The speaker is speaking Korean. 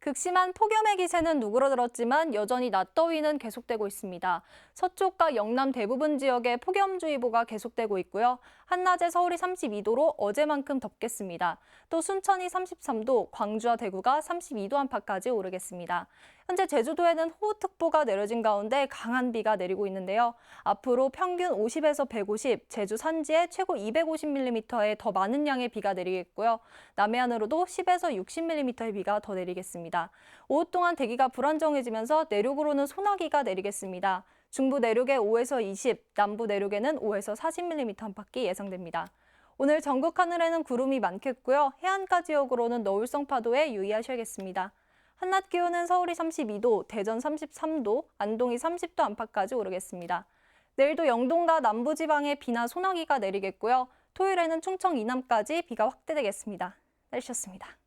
극심한 폭염의 기세는 누그러들었지만 여전히 낮더위는 계속되고 있습니다. 서쪽과 영남 대부분 지역에 폭염주의보가 계속되고 있고요. 한낮에 서울이 32도로 어제만큼 덥겠습니다. 또 순천이 33도, 광주와 대구가 32도 안팎까지 오르겠습니다. 현재 제주도에는 호우특보가 내려진 가운데 강한 비가 내리고 있는데요. 앞으로 평균 50에서 150, 제주 산지에 최고 250mm의 더 많은 양의 비가 내리겠고요. 남해안으로도 10에서 60mm의 비가 더 내리겠습니다. 오후 동안 대기가 불안정해지면서 내륙으로는 소나기가 내리겠습니다. 중부 내륙에 5에서 20, 남부 내륙에는 5에서 40mm 안팎이 예상됩니다. 오늘 전국 하늘에는 구름이 많겠고요. 해안가 지역으로는 너울성 파도에 유의하셔야겠습니다. 한낮 기온은 서울이 32도, 대전 33도, 안동이 30도 안팎까지 오르겠습니다. 내일도 영동과 남부지방에 비나 소나기가 내리겠고요. 토요일에는 충청 이남까지 비가 확대되겠습니다. 날씨였습니다.